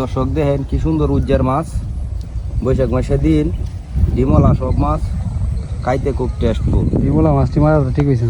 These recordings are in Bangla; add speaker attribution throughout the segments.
Speaker 1: দর্শক দেখেন কি সুন্দর উজ্জার মাছ, বৈশাখ মাসের দিন, ডিমলা সব মাছ, খাইতে খুব টেস্টফুল
Speaker 2: ডিমলা মাছটি মারা ঠিক হয়েছে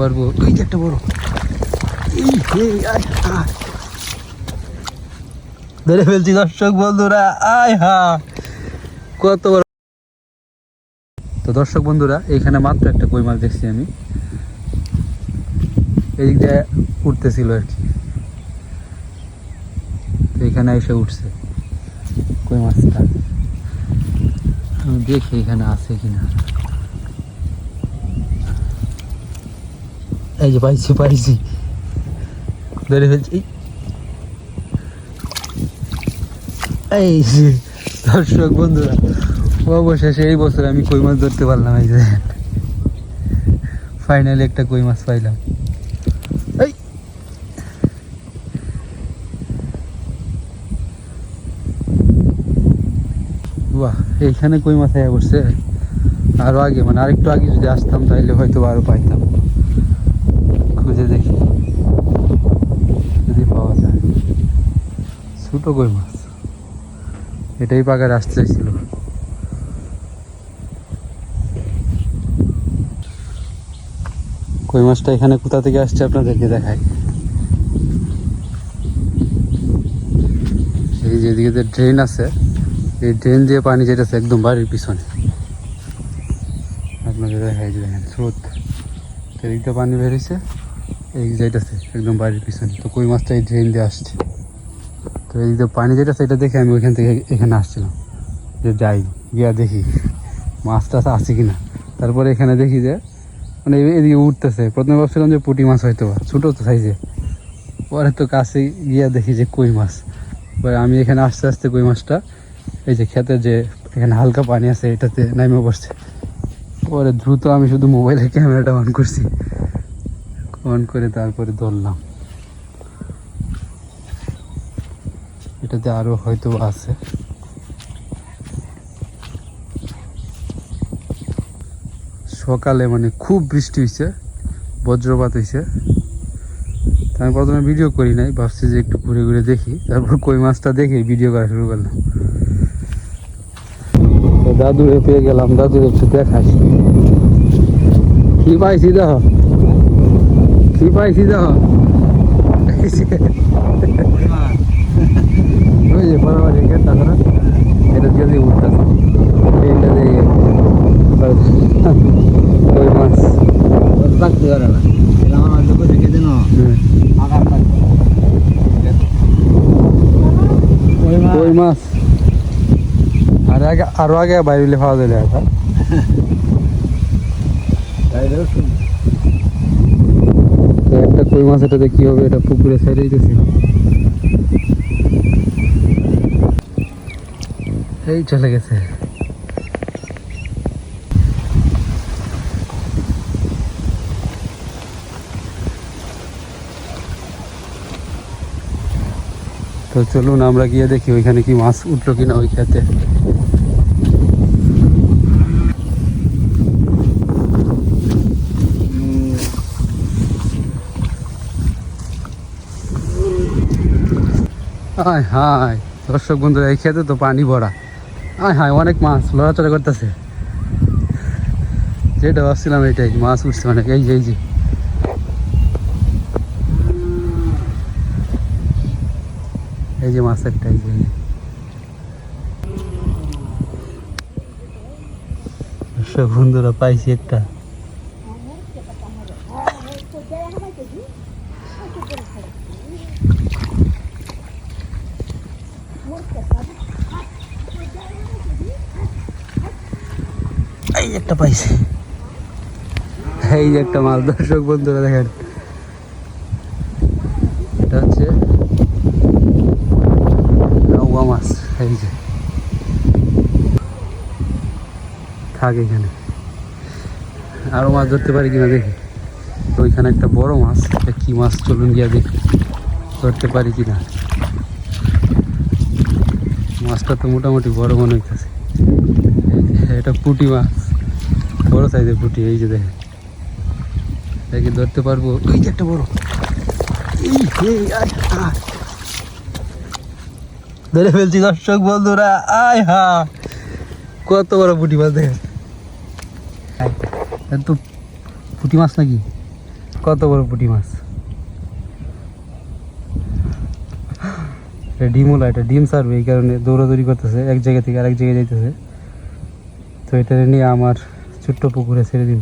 Speaker 2: পারব। এই যে একটা বড়। এই। ধরে ফেলছি দর্শক বন্ধুরা, আয় হা। কত বড়। তো দর্শক বন্ধুরা, এইখানে মাত্র একটা কই মাছ দেখছি আমি। এই যে উঠতেছিল আর কি। তো এখানে এসে উঠছে কই মাছটা। আমি দেখি এখানে আছে কিনা। এই যে পাইছি পাইছি। ধরে ফেলছি। এই যে, দর্শক বন্ধুরা, অবশেষে এই বছর আমি কই মাছ ধরতে পারলাম, এই যে। ফাইনালি একটা কই মাছ পাইলাম। এই। বাহ, এইখানে কই মাছ আয়া পড়ছে? আরও আগে মানে আরেকটু আগে যদি আসতাম তাহলে হয়তো আরও পাইতাম। খুঁজে দেখি। যদি পাওয়া যায়। ছোট কই মাছ? এটাই পাকার আসতে চাইছিল। কই মাছটা এখানে কোথা থেকে আসছে আপনাদেরকে দেখাই? এই যেদিকে যে ড্রেন আছে, এই ড্রেন দিয়ে পানি যেতেছে একদম বাড়ির পিছনে। আপনাদের দেখাই যে স্রোত। এদিক দিয়ে পানি বেরিয়েছে এই যাইতেছে একদম বাড়ির পিছনে। তো কই মাছটা এই ড্রেন দিয়ে আসছে। তো এই যে পানি যেটা সেটা দেখে আমি ওইখান থেকে এখানে আসছিলাম। যে যাই গিয়া দেখি মাছ টাছ আছে কিনা। তারপরে এখানে দেখি যে মানে এদিকে উঠতেছে। প্রথমে ভাবছিলাম যে পুঁটি মাছ হয়তো বা, ছোটো তো সাইজে পরে তো কাছে গিয়া দেখি যে কই মাছ। পরে আমি এখানে আস্তে আস্তে কই মাছটা এই যে খেতে যে এখানে হালকা পানি আছে এটাতে নামে বসছে পরে দ্রুত আমি শুধু মোবাইলের ক্যামেরাটা অন করছি। অন করে তারপরে ধরলাম। এটাতে আরও হয়তো আছে। সকালে মানে খুব বৃষ্টি হয়েছে বজ্রপাত হয়েছে আমি প্রথমে ভিডিও করি নাই, ভাবছি যে একটু ঘুরে ঘুরে দেখি। তারপর কই মাছটা দেখে ভিডিও করা শুরু করলাম। দাদুরে পেয়ে গেলাম, দাদুর দেখাই। কি পাইছি দেখো? কি পাইছি দেখো ওই যে বরাবর গেটটা ধরা এটা এইটা দিয়ে ওই মাছ।
Speaker 1: রাখতে পারে না। এটা আমার মাঝে করে রেখে দিন
Speaker 2: ওই মাছ। আর আগে আরও আগে বাইরে খাওয়া দিলে এটা তো একটা কই মাছ এটাতে কি হবে, এটা পুকুরে সাইডে দিতেছি। এই চলে গেছে। তো চলুন আমরা গিয়ে দেখি ওইখানে কি মাছ উঠল কিনা ওই খেতে। হায় হায়। দর্শক বন্ধুরা, এই খেতে তো পানি ভরা। হায় হায়, অনেক মাছ লড়াচড়া করতেছে। যেটা ভাবছিলাম এটাই, মাছ উঠছে অনেক। এই যে এই যে। এই যে মাছ একটা এই যে। দর্শক বন্ধুরা, পাইছি একটা এই একটা পাইছি। এই যে একটা মাছ দর্শক বন্ধুরা দেখেন। এটা হচ্ছে নৌয়া মাছ, এই যে। থাক এখানে। আরও মাছ ধরতে পারি কিনা দেখি। ওইখানে একটা বড় মাছ, এটা কী মাছ চলুন গিয়া দেখি। ধরতে পারি কিনা। মাছটা তো মোটামুটি বড় মনে হইতেছে। এটা পুঁটি মাছ। বড় সাইজের পুঁটি, এই যে দেখেন। দেখি ধরতে পারব। এই যে একটা বড়। ধরে ফেলছি দর্শক বন্ধুরা, আয় হা। কত বড় পুঁটি মাছ দেখেন। তো পুঁটি মাছ নাকি? কত বড় পুটি মাছ। এটা ডিম হলো এটা ডিম সারবে এই কারণে দৌড়াদৌড়ি করতেছে, এক জায়গা থেকে আরেক জায়গায় যাইতেছে। তো এটা নিয়ে আমার ছোট্ট পুকুরে ছেড়ে দিব।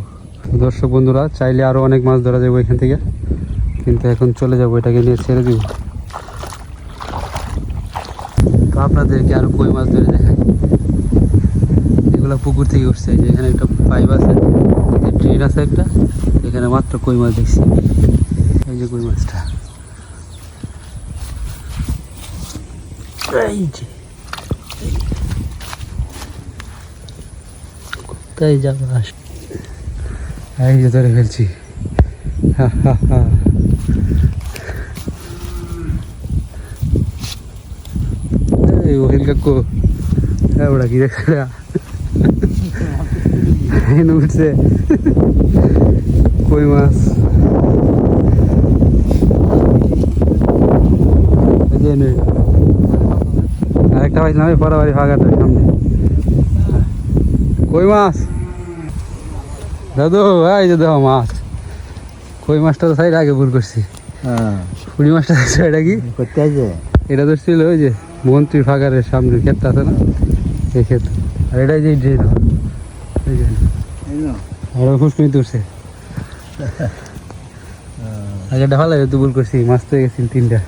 Speaker 2: দর্শক বন্ধুরা, চাইলে আরও অনেক মাছ ধরা যাবে এখান থেকে। কিন্তু এখন চলে যাব, এটাকে নিয়ে ছেড়ে দিব। তো আপনাদেরকে আরও কই মাছ ধরে দেখাই। এগুলো পুকুর থেকে উঠছে যে এখানে একটা পাইপ আছে ট্রেন আছে একটা, এখানে মাত্র কই মাছ দেখছি। এই যে কই মাছটা। এই যে। কোথায় যাব? আস এই ধরে ফেলছি। হা হা হা। ওহিল কাকু হ্যাঁ ওটা কি দেখছে উঠছে। কই মাছ। আরেকটা পাইছিলাম পরাবাড়ি ফাঁকাটার সামনে। কই মাছ? দাদু এই যে দেখো মাছ। কই মাছটা তো সাইড আগে ভুল করছি।
Speaker 1: হ্যাঁ।
Speaker 2: মাছটা এটা কি?
Speaker 1: করতে আছে
Speaker 2: এটা তো ছিল ওই যে মন্ত্রী ফাঁকারের সামনে ক্ষেতটা আছে না? এই ক্ষেত। আর এটাই যে ড্রেন আর ফুসকুনি তুলছে। আগে দেখা লাগে দুপুর করছি। মাছ তো গেছি তিনটা।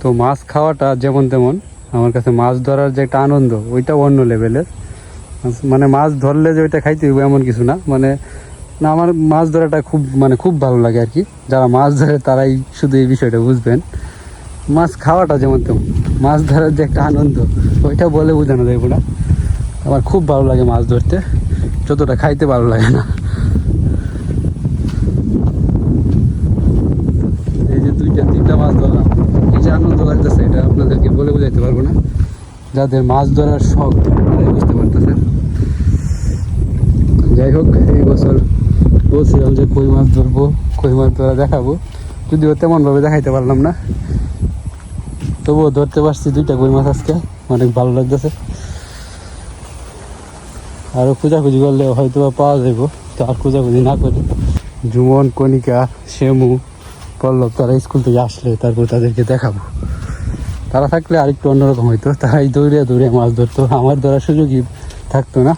Speaker 2: তো মাছ খাওয়াটা যেমন তেমন আমার কাছে মাছ ধরার যে একটা আনন্দ ওইটা অন্য লেভেলের। মানে মাছ ধরলে যে ওইটা খাইতে হইব এমন কিছু না। মানে না, আমার মাছ ধরাটা খুব মানে খুব ভালো লাগে আর কি। যারা মাছ ধরে তারাই শুধু এই বিষয়টা বুঝবেন। মাছ খাওয়াটা যেমন তেমন। মাছ ধরার যে একটা আনন্দ, ওইটা বলে বোঝানো যাইব না। আমার খুব ভালো লাগে মাছ ধরতে। যতটা খাইতে ভালো লাগে না এই যে দুইটা তিনটা মাছ ধরলাম এই যে আনন্দ লাগতেছে এটা আপনাদেরকে বলে বোঝাইতে পারব না। যাদের মাছ ধরার শখ, তারাই বুঝতে পারতেছেন যাই হোক, এই বছর বলছিলাম যে কই মাছ ধরবো, কই মাছ ধরা দেখাবো। যদিও তেমনভাবে দেখাইতে পারলাম না। তবুও ধরতে পারছি দুইটা কই মাছ আজকে, অনেক ভালো লাগতেছে। আরও খোঁজাখুঁজি করলে হয়তো বা পাওয়া যাইব, তো আর খোঁজাখুঁজি না করি। জুমন, কণিকা, শ্যামু, পল্লব, তারা স্কুল থেকে আসলে তারপর তাদেরকে দেখাবো। তারা থাকলে আরেকটু অন্যরকম হইতো। তারাই দৌড়ে দৌড়ে মাছ ধরতো। আমার ধরার সুযোগই থাকতো না।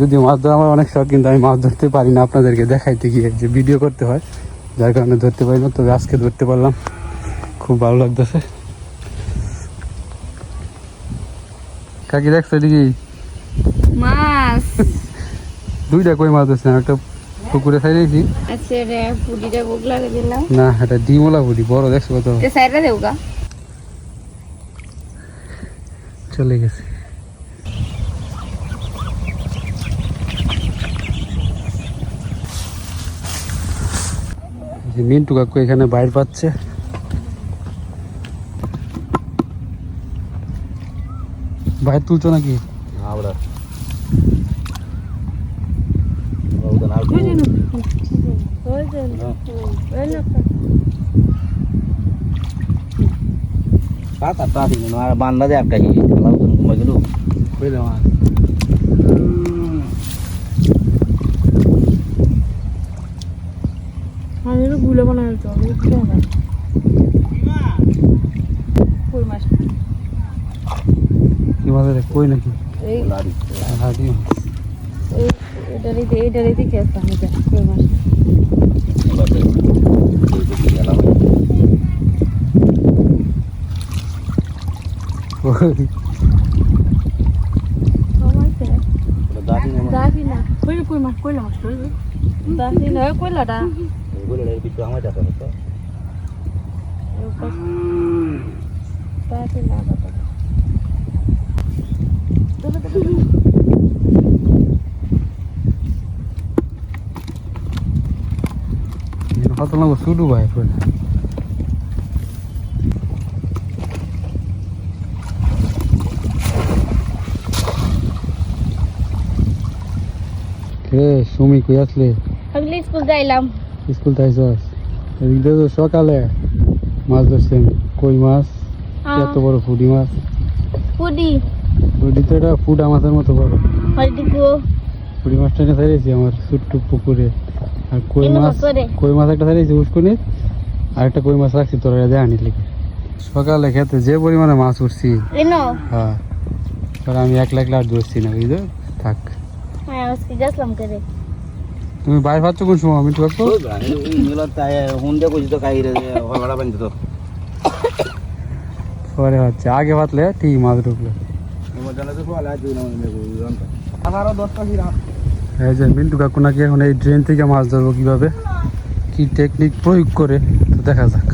Speaker 2: যদি মাছ ধরা আমার অনেক শখ কিন্তু আমি মাছ ধরতে পারি না আপনাদেরকে দেখাইতে গিয়ে যে ভিডিও করতে হয়। যার কারণে ধরতে পারি না তবে আজকে ধরতে পারলাম। খুব ভালো লাগতেছে। কাকি দেখছ এদিকে?
Speaker 3: মাছ।
Speaker 2: দুইটা কই মাছ ধরছিলাম একটা পুকুরে
Speaker 3: আচ্ছা রে পুডিটা বুক দিলাম।
Speaker 2: না এটা ডিমলা বুড়ি বড় দেখছ কত?
Speaker 3: সাইডে গা।
Speaker 2: চলে গেছে। মিন্টু কাকু এখানে বাইর পাচ্ছে। বাইর তুলছো নাকি?
Speaker 1: সাত আটটা আছে বান্দা যে একটা হিয়ে লাউ তুমি গেল
Speaker 2: বুঝলাম আর
Speaker 3: আমি গুলো বানাই তো আমি কিছু না কই মাছ
Speaker 2: কি মাছ রে কই নাকি
Speaker 3: এই
Speaker 1: লাড়ি
Speaker 3: এই এটারই দে, এটারই দিকে আছে আমি তো কই মাছ? Dati
Speaker 1: na. Kuya, kuya, kuya. Dati na,
Speaker 3: kuya da. Kuya
Speaker 2: da, bitu ang wajah ko. রে সুমি কই আসলে?
Speaker 3: আগলি স্কুল যাইলাম।
Speaker 2: স্কুল তাইছস এদিক দিয়ে তো সকালে মাছ ধরছি। আমি কই মাছ? এত বড় ফুডি মাছ।
Speaker 3: পুডি
Speaker 2: ফুডি তো এটা ফুডা মাছের মতো বড়।
Speaker 3: হরিদিকু
Speaker 2: ফুডি মাছটা এনে ছাড়িয়েছি আমার ছোট্ট পুকুরে। আর কই মাছ? কই মাছ একটা ছাড়িয়েছি উস্কুনির। আর একটা কই মাছ রাখছি তোরা দেয় আনি লিখে সকালে খেতে যে পরিমাণে মাছ উঠছি। হ্যাঁ। আমি এক লাখ আর ধরছি না বুঝলো? থাক।
Speaker 3: হ্যাঁ আজকে গেছিলাম করে
Speaker 2: তুমি বাইরে পাচ্ছ কোন সময়? আমি তো একটু
Speaker 1: মিলত তাই হুন্ডে কইছি তো কাইরে হলড়া বান্ধি তো।
Speaker 2: পরে হচ্ছে আগে পাতলে ঠিক মাছ ঢুকলো।
Speaker 1: তো
Speaker 2: এই যে মিন্টু কাকু নাকি এখন এই ড্রেন থেকে মাছ ধরবো কীভাবে? কি টেকনিক প্রয়োগ করে তো দেখা যাক।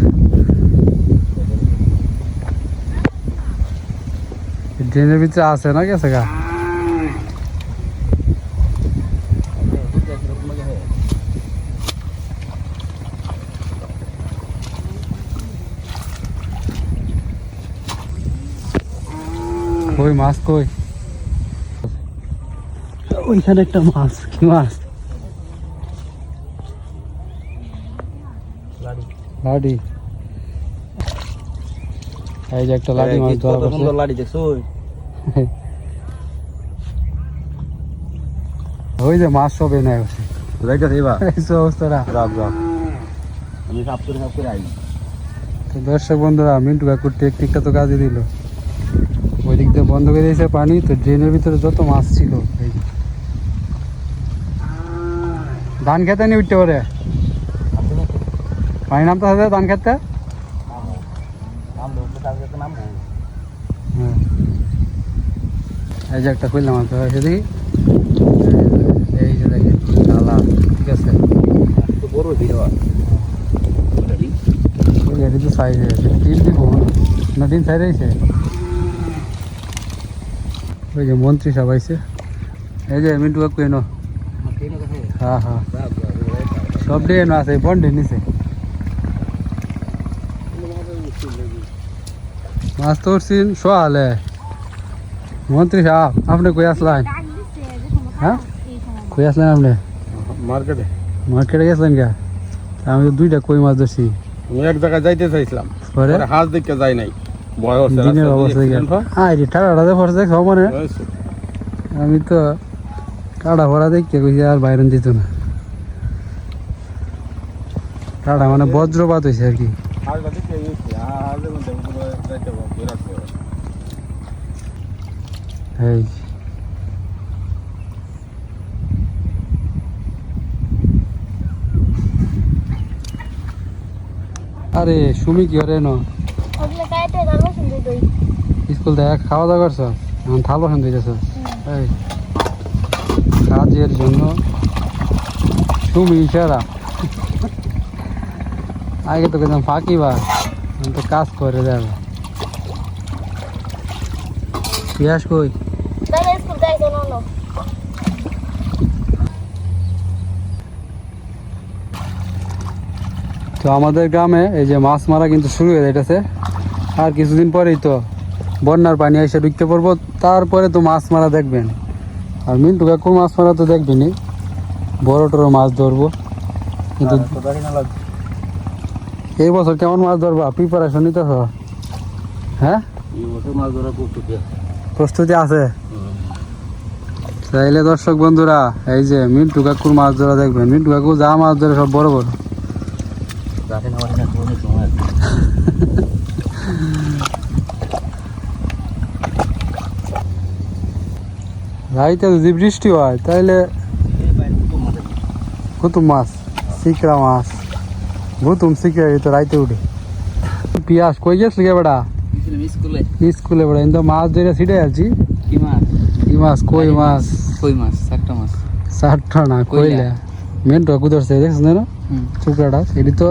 Speaker 2: ড্রেনের ভিতরে আছে না গেছে গা? কই মাছ কই? ওইখানে একটা মাছ কি মাছ? লাডি। এই যে একটা লাডি মাছ ধরা
Speaker 1: কত সুন্দর লাড়ি দেখছ
Speaker 2: ওই। যে মাছ সব এনে আছে।
Speaker 1: রাইটা দেবা
Speaker 2: এই অবস্থাটা।
Speaker 1: রাখ রাখ আমি সাপ করে সাপ করে আই
Speaker 2: তো দর্শক বন্ধুরা মিন্টু কাকুর টেকনিকটা তো কাজে দিল। দিয়ে বন্ধ করে দিয়েছে পানি, তো ড্রেনের ভিতরে যত মাছ ছিল ধান খেতে নিয়ে উঠতে পারে? পানি নামতে হবে ধান খেতে? হ্যাঁ। এই যে একটা খুললাম তো এসে দেখি। এই যে দেখি ডালা ঠিক আছে?
Speaker 1: তো বড় ভিড়
Speaker 2: তো সাইজ আছে। ডিম দিব না ডিম সাইড আছে? ওই যে মন্ত্রী সব আইছে। এই যে মিন্টু কাকু এনো। হ্যাঁ হ্যাঁ। সব ডে এনো আছে বন্ডে নিছে। মাছ তো উঠছিন সোয়ালে। মন্ত্রী সাহেব আপনি কই আসলেন? হ্যাঁ? কই আসলেন আপনি?
Speaker 1: মার্কেটে।
Speaker 2: মার্কেটে গেছিলেন কে আমি দুইটা কই মাছ ধরছি।
Speaker 1: আমি এক জায়গায় যাইতে চাইছিলাম। হাঁস দেখতে যাই নাই।
Speaker 2: দিনের অবস্থা হ্যাঁ? রে টাড়াটা পড়ছে সমানে আমি তো কাড়া ভরা দেখতে কইছি আর বাইরে দিত না। কাড়া মানে বজ্রপাত হয়েছে আর কি। এই। আরে সুমি কি করে ন
Speaker 3: ওগুলো কাইতে দাঁড়াবো সুন্দর দই
Speaker 2: স্কুল দেখ খাওয়া দাওয়া করছ? এখন থাল বসান দিতেছ। এই, কাজের জন্য সুমি সেরা আগে তো কেতাম ফাঁকি বা তো কাজ করে দেবে পিয়াস কই? তো আমাদের গ্রামে এই যে মাছ মারা কিন্তু শুরু হয়ে যাইতেছে। আর কিছুদিন পরেই তো বন্যার পানি এসে ঢুকতে পারব তারপরে তো মাছ মারা দেখবেন। আর মিন্টু কাকুর মাছ মারা তো দেখবেনই। বড় টড়ো মাছ ধরবো। কিন্তু। এই বছর কেমন মাছ ধরবা? প্রিপারেশন নিতে হ্যাঁ?
Speaker 1: প্রস্তুতি আছে।
Speaker 2: চাইলে দর্শক বন্ধুরা এই যে মিন্টু কাকুর মাছ ধরা দেখবেন? মিন্টু কাকু যা মাছ ধরে সব বড় বড়
Speaker 1: রাখে না মারি না, কোনো সময় আছে।
Speaker 2: রাইতে যদি বৃষ্টি হয় তাহলে। কুতুম মাছ সিকড়া মাছ ভুতুম এই তো রাইতে উঠে। পিয়াস কই গেছলি কে বেড়া
Speaker 4: স্কুলে।
Speaker 2: স্কুলে বেড়া কিন্তু মাছ ধরে ছিটে আছি
Speaker 4: কি মাছ?
Speaker 2: কি মাছ কই মাছ?
Speaker 4: কই মাছ? চারটা মাছ।
Speaker 2: চারটা না
Speaker 4: কইলা।
Speaker 2: মেন টকু ধরছে দেখছিস না? চুকড়াটা সেটি তো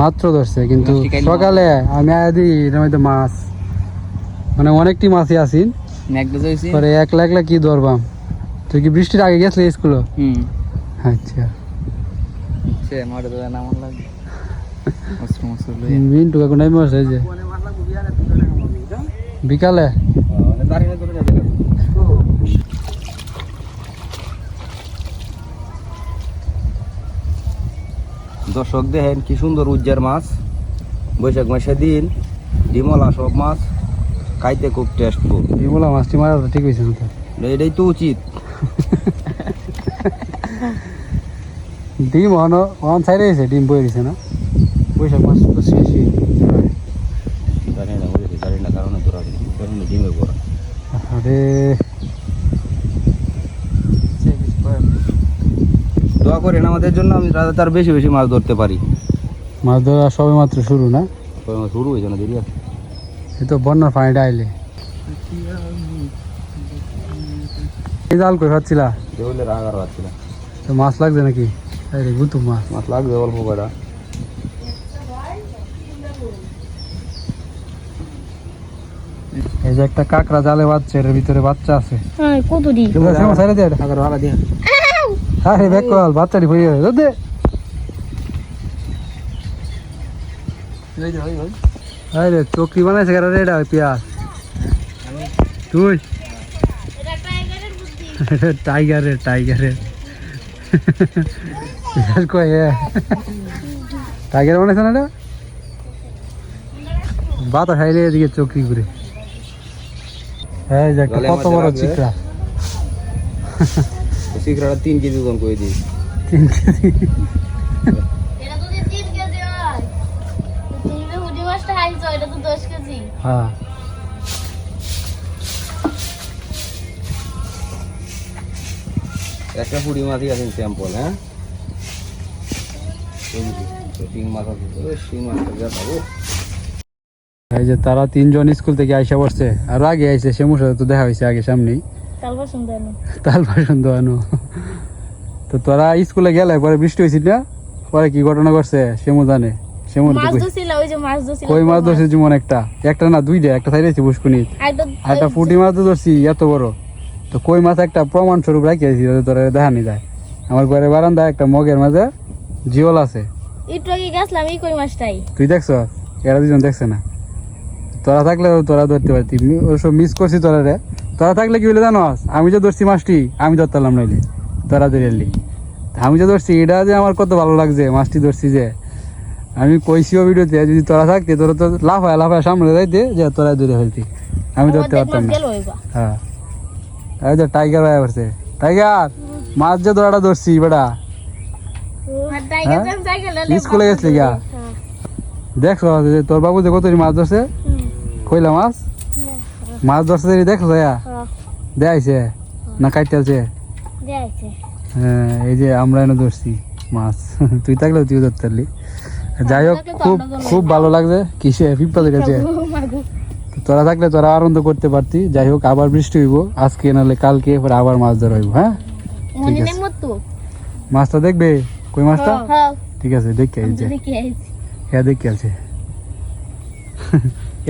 Speaker 2: মাত্র ধরছে কিন্তু সকালে আমি আয়া দিই এটার মধ্যে মাছ। মানে অনেকটি মাছই আসিন পরে একলা একলা কি ধরবাম তুই কি বৃষ্টির আগে গেছলি স্কুলে?
Speaker 4: হুম।
Speaker 2: আচ্ছা।
Speaker 4: সে মারে
Speaker 2: মিন্টু কাকু নাই মাছ যে বিকালে?
Speaker 1: দর্শক দেখেন কি সুন্দর উজ্জার মাছ বৈশাখ মাসের দিন ডিমলা সব মাছ। খাইতে খুব টেস্টফুল
Speaker 2: বিমলা মাছটি মারা ঠিক হয়েছে না
Speaker 1: এটাই তো উচিত।
Speaker 2: ডিম অন অন সাইডে আছে ডিম বয়ে গেছে না? বৈশাখ মাছ তো শেষই
Speaker 1: জানি না বুঝলি জানি না কারণে তোরা কারণে ডিমে পড়া
Speaker 2: আরে।
Speaker 1: দোয়া করেন আমাদের জন্য আমি যাতে তার বেশি বেশি মাছ ধরতে পারি।
Speaker 2: মাছ ধরা সবে মাত্র শুরু না?
Speaker 1: আমার শুরু হয়েছে না দেরি আছে?
Speaker 2: এই তো বন্যার পানিটা আইলে এই জাল কই খাচ্ছিলা
Speaker 1: দেহলে রাগ আর
Speaker 2: তো মাছ লাগছে নাকি? এই রে গুতুম মাছ।
Speaker 1: মাছ লাগবে অল্প কয়টা।
Speaker 2: এই যে একটা কাকড়া জালে বাচ্চা এর ভিতরে বাচ্চা আছে।
Speaker 3: হ্যাঁ কত দি।
Speaker 1: আগার ভাড়া দিয়ে
Speaker 2: আরে বেক বাচ্চাটি ভরে গেছে দে। আরে চকরি বানাইছে কারা রে এটা পেঁয়াজ? তুই? টাইগারের টাইগারের পেঁয়াজ কয় এ টাইগার বানাইছে না এটা? বাতা খাইলে এদিকে চকরি ঘুরে। হ্যাঁ যে একটা
Speaker 1: গলে
Speaker 2: কত বড় চিকরা
Speaker 1: শিখরাটা তিন কেজি ওজন করে দিই
Speaker 2: তিন কেজি।
Speaker 3: হ্যাঁ।
Speaker 1: একটা পুরি মাছই আছে স্যাম্পল হ্যাঁ? এই যে,
Speaker 2: তারা তিনজন স্কুল থেকে আইসা পড়ছে আর আগে আইসে সেমুর সাথে তো দেখা হয়েছে আগে সামনেই। তাল পছন্দ আনো তো তোরা স্কুলে গেলে পরে বৃষ্টি হয়েছিল না? পরে কি ঘটনা করছে সেমু জানে সেমু
Speaker 3: মাছ ধরছিল ওই যে মাছ ধরছিল
Speaker 2: কই মাছ যেমন একটা? একটা না দুইটা একটা বুসকুনি
Speaker 3: একটা
Speaker 2: পুঁটি মাছ এত বড়। তো কই মাছ একটা প্রমাণ স্বরূপ যাতে তোরা দেখানি যায়। আমার ঘরে বারান্দায় একটা মগের মাঝে জিওল আছে।
Speaker 3: একটু আগে গেছিলাম এই কই মাছটাই।
Speaker 2: তুই দেখছ? এরা দুজন দেখছে না। তোরা থাকলে তোরা ধরতে পারতি। ওসব মিস করছি তোরা রে। তোরা থাকলে কি হইলে জানো? আমি যে ধরছি মাছটি আমি ধরতাম নাইলে। তোরা ধরে আমি যে ধরছি এটা যে আমার কত ভালো লাগছে মাছটি ধরছি যে। আমি কইছিও ভিডিওতে যদি তোরা থাকতে তোরা তো লাফায় লাফায় সামনে যাইতে যে তোরা ধরে ফেলতি। আমি ধরতে পারতাম না। হ্যাঁ। এই যে টাইগার ভাই আসছে টাইগার মাছ যে ধরাটা ধরছি বেটা। হ্যাঁ? স্কুলে গেছিলি গা?
Speaker 3: হ্যাঁ।
Speaker 2: দেখছ যে তোর বাবু যে কত মাছ ধরছে? কইলা মাছ? মাছ ধরছে দেখি দেখছ
Speaker 3: হ্যাঁ,
Speaker 2: দেখাইছে না কাটতেছে। হ্যাঁ এই যে আমরা এনে ধরছি মাছ। তুই থাকলেও তুই ধরতে পারলি। যাই হোক খুব খুব ভালো লাগছে কিসে পিপাদের কাছে। তোরা থাকলে তোরা আনন্দ করতে পারতি। যাই হোক আবার বৃষ্টি হইব আজকে নাহলে কালকে পরে আবার মাছ ধরা হইব হ্যাঁ? আছে। মাছটা দেখবে? কই মাছটা?
Speaker 3: হ্যাঁ
Speaker 2: ঠিক আছে দেখে
Speaker 3: আইছি।
Speaker 2: হ্যাঁ দেখে আছে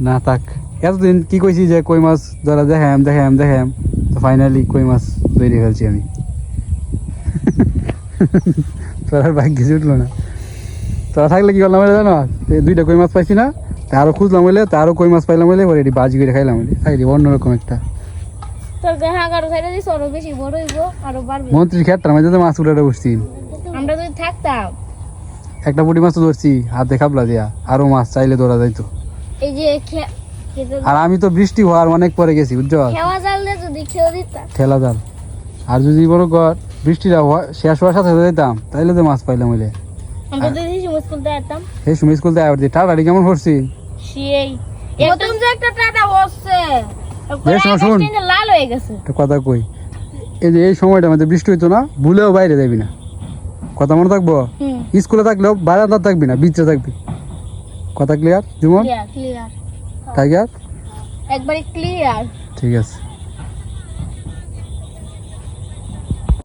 Speaker 2: না থাক। এতদিন কি কইছি যে কই মাছ ধরা দেখাম দেখাম দেখাম। তো ফাইনালি কই মাছ তৈরি ফেলছি আমি। তোর ভাগ্যে জুটলো না। তোরা থাকলে কি করলাম জানো? এই দুইটা কই মাছ পাইছি না তারও খুঁজলাম বলে তারও কই মাছ পাইলাম বলে এবার এটি বাজি করে খাইলাম বলে। দিব অন্যরকম একটা।
Speaker 3: তোর গায়ে আগারো সাইডে দিস আরও বেশি বড় হইব আরও বাড়বে।
Speaker 2: মন্ত্রীর ক্ষেত্রে মাছ উঠাটা বসছি।
Speaker 3: আমরা যদি থাকতাম।
Speaker 2: একটা পুটি মাছ তো ধরছি হাতে খাবলা দিয়া আরও মাছ চাইলে ধরা যাইতো।
Speaker 3: এই যে
Speaker 2: আর আমি তো বৃষ্টি হওয়ার অনেক পরে গেছি বুঝছ? ঠেলা জাল। আর যদি বড় কর বৃষ্টিটা শেষ হওয়ার সাথে সাথে যেতাম তাইলে তো মাছ পাইলাম হইলে সেই সময় স্কুল থেকে আবার টাটাটি কেমন করছি
Speaker 3: প্রথম যে একটা টাটা। লাল হয়ে গেছে।
Speaker 2: কথা কই। এই যে এই সময়টা মধ্যে বৃষ্টি হইতো না ভুলেও বাইরে যাবি না। কথা মনে থাকব? স্কুলে থাকলেও বারান্দা থাকবি না বিচে থাকবি। কথা ক্লিয়ার জীবন
Speaker 3: ক্লিয়ার ক্লিয়ার
Speaker 2: টাইগার
Speaker 3: একবারে ক্লিয়ার
Speaker 2: ঠিক আছে।